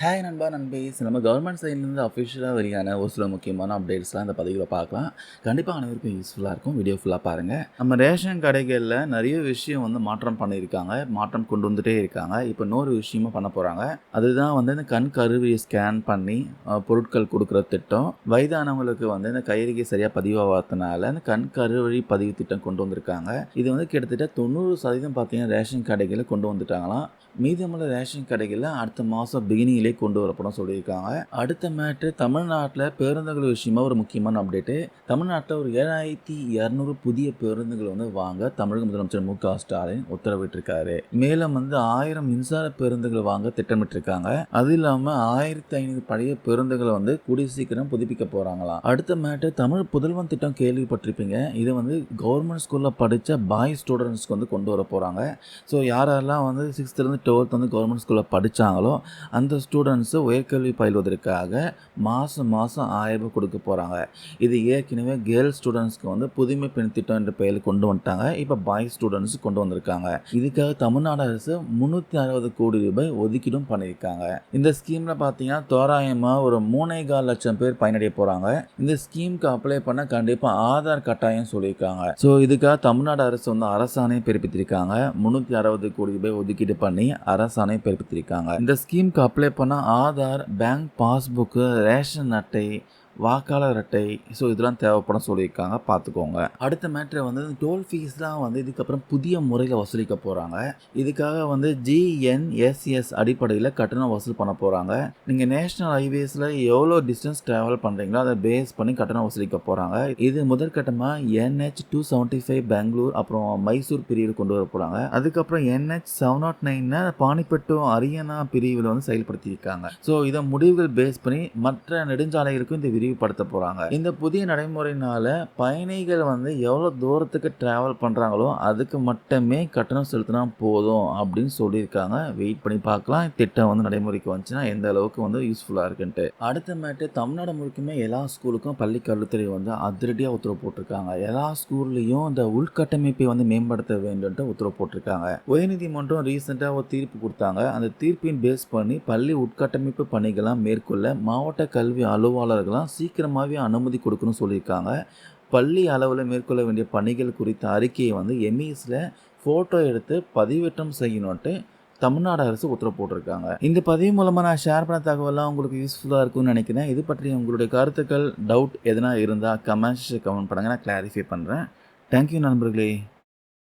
Hi நண்பா நண்பேஸ் நம்ம government சைட்லேருந்து அஃபிஷியலாக வெளியான ஒரு சில முக்கியமான அப்டேட்ஸ்லாம் இந்த பதிவில் பார்க்கலாம். கண்டிப்பாக அனைவருக்கும் யூஸ்ஃபுல்லாக இருக்கும். வீடியோ ஃபுல்லாக பாருங்கள் நம்ம ரேஷன் கடைகளில் நிறைய விஷயம் வந்து மாற்றம் பண்ணியிருக்காங்க. மாற்றம் கொண்டு வந்துட்டே இருக்காங்க. இப்போ இன்னொரு விஷயமும் பண்ண போகிறாங்க அதுதான் வந்து இந்த கண் கருவியை ஸ்கேன் பண்ணி பொருட்கள் கொடுக்குற திட்டம். வயதானவங்களுக்கு வந்து இந்த கைரேகை சரியாக பதிவாகாதனால இந்த கண் கருவழி பதிவு திட்டம் கொண்டு வந்திருக்காங்க. இது வந்து கிட்டத்தட்ட தொண்ணூறு சதவீதம் பார்த்தீங்கன்னா ரேஷன் கடைகளில் கொண்டு வந்துட்டாங்களாம். மீதமுள்ள ரேஷன் கடைகளில் அடுத்த மாதம் பிகினிங்லேயே கொண்டு வரப்படும் சொல்லியிருக்காங்க. அடுத்த மேட்ரு தமிழ்நாட்டில் பேருந்துகள் விஷயமா ஒரு முக்கியமான அப்டேட்டு தமிழ்நாட்டில் ஒரு ஏழாயிரத்தி இரநூறு புதிய பேருந்துகள் வந்து வாங்க தமிழக முதலமைச்சர் மு க ஸ்டாலின் உத்தரவிட்டிருக்காரு. மேலும் வந்து ஆயிரம் மின்சார பேருந்துகள் வாங்க திட்டமிட்டிருக்காங்க. அது இல்லாமல் ஆயிரத்தி ஐநூறு பழைய பேருந்துகளை வந்து கூடிய சீக்கிரம் புதுப்பிக்க போகிறாங்களாம் அடுத்த மேட்டு தமிழ் புதல்வன் திட்டம் கேள்விப்பட்டிருப்பீங்க. இது வந்து கவர்மெண்ட் ஸ்கூலில் படித்த பாய் ஸ்டூடெண்ட்ஸ்க்கு வந்து கொண்டு வர போகிறாங்க ஸோ யாரெல்லாம் வந்து சிக்ஸ்த்துலேருந்து டுவெல்த் வந்து கவர்மெண்ட் ஸ்கூலில் படித்தாங்களோ அந்த ஸ்டூடெண்ட்ஸு உயர்கல்வி பயில்வதற்காக மாதம் மாதம் ஆயிரம் ரூபாய் கொடுக்க போகிறாங்க இது ஏற்கனவே கேர்ள் ஸ்டூடெண்ட்ஸ்க்கு வந்து புதுமை பெண் திட்டம் என்ற பெயரில் கொண்டு வந்துட்டாங்க. இப்போ பாய் ஸ்டூடெண்ட்ஸ் கொண்டு வந்திருக்காங்க. இதுக்காக தமிழ்நாடு அரசு முந்நூற்றி அறுபது கோடி ரூபாய் ஒதுக்கீடும் பண்ணியிருக்காங்க. இந்த ஸ்கீமில் பார்த்தீங்கன்னா தோராயமாக ஒரு மூணே கால் லட்சம் பேர் பயனடைய போகிறாங்க இந்த ஸ்கீமுக்கு அப்ளை பண்ண கண்டிப்பாக ஆதார் கட்டாயம் சொல்லியிருக்காங்க. ஸோ இதுக்காக தமிழ்நாடு அரசு வந்து அரசாணை பிறப்பித்திருக்காங்க. முந்நூற்றி அறுபது கோடி ரூபாய் ஒதுக்கீடு பண்ணி அரசாணை பிறப்பித்திருக்காங்க. இந்த ஸ்கீமுக்கு அப்ளை பண்ண ஆதார் பேங்க் பாஸ்புக்கு ரேஷன் அட்டை வாக்காளர் அட்டை. ஸோ இதெல்லாம் தேவைப்படும் சொல்லியிருக்காங்க. பார்த்துக்கோங்க. அடுத்த மேட்ரு வந்து டோல் ஃபீஸ்லாம் வந்து இதுக்கப்புறம் புதிய முறையில் வசூலிக்க போகிறாங்க இதுக்காக வந்து ஜிஎன்எஸ்எஸ் அடிப்படையில் கட்டணம் வசூல் பண்ண போகிறாங்க நீங்கள் நேஷ்னல் ஹைவேஸில் எவ்வளோ டிஸ்டன்ஸ் ட்ராவல் பண்ணுறீங்களோ அதை பேஸ் பண்ணி கட்டணம் வசூலிக்க போகிறாங்க இது முதற்கட்டமாக NH two seventy five Bangalore அப்புறம் மைசூர் பிரிவில் கொண்டு வர போகிறாங்க அதுக்கப்புறம் NH seven nought nine oh Panipat Haryana பிரிவில் வந்து செயல்படுத்தியிருக்காங்க. ஸோ இதை முடிவுகள் பேஸ் பண்ணி மற்ற நெடுஞ்சாலைகளுக்கும் இந்த விரிவுபடுத்த போகிறாங்க இந்த புதிய நடைமுறையினால பயணிகள் வந்து எவ்வளோ தூரத்துக்கு ட்ராவல் பண்ணுறாங்களோ அதுக்கு மட்டுமே கட்டணம் செலுத்தினா போதும் அப்படின்னு சொல்லியிருக்காங்க. வெயிட் பண்ணி பார்க்கலாம். திட்டம் வந்து நடைமுறைக்கு வந்துச்சுன்னா எந்த அளவுக்கு வந்து யூஸ்ஃபுல்லாக இருக்குன்ட்டு. அடுத்த மேட்டு தமிழ்நாடு முழுக்குமே எல்லா ஸ்கூலுக்கும் பள்ளி கல்வித்துறை வந்து அதிரடியாக உத்தரவு போட்டிருக்காங்க. எல்லா ஸ்கூல்லையும் இந்த உள்கட்டமைப்பை வந்து மேம்படுத்த வேண்டும்ட்டு உத்தரவு போட்டிருக்காங்க. உயர்நீதிமன்றம் ரீசெண்டாக ஒரு தீர்ப்பு கொடுத்தாங்க. அந்த தீர்ப்பின் பேஸ் பண்ணி பள்ளி உட்கட்டமைப்பு பணிகளாக மேற்கொள்ள மாவட்ட கல்வி அலுவலர்களாம் சீக்கிரமாகவே அனுமதி கொடுக்கணும்னு சொல்லியிருக்காங்க. பள்ளி அளவில் மேற்கொள்ள வேண்டிய பணிகள் குறித்த அறிக்கையை வந்து எம்இஸில் ஃபோட்டோ எடுத்து பதிவேற்றம் செய்யணுன்ட்டு தமிழ்நாடு அரசு உத்தரவு போட்டிருக்காங்க. இந்த பதிவு மூலமாக நான் ஷேர் பண்ண தகவலாம் உங்களுக்கு யூஸ்ஃபுல்லாக இருக்கும்னு நினைக்கிறேன். இது பற்றி உங்களுடைய கருத்துக்கள் டவுட் எதனா இருந்தால் கமெண்ட்ஸ் கமெண்ட் பண்ணுங்கள் நான் கிளாரிஃபை பண்ணுறேன் தேங்க்யூ நண்பர்களே.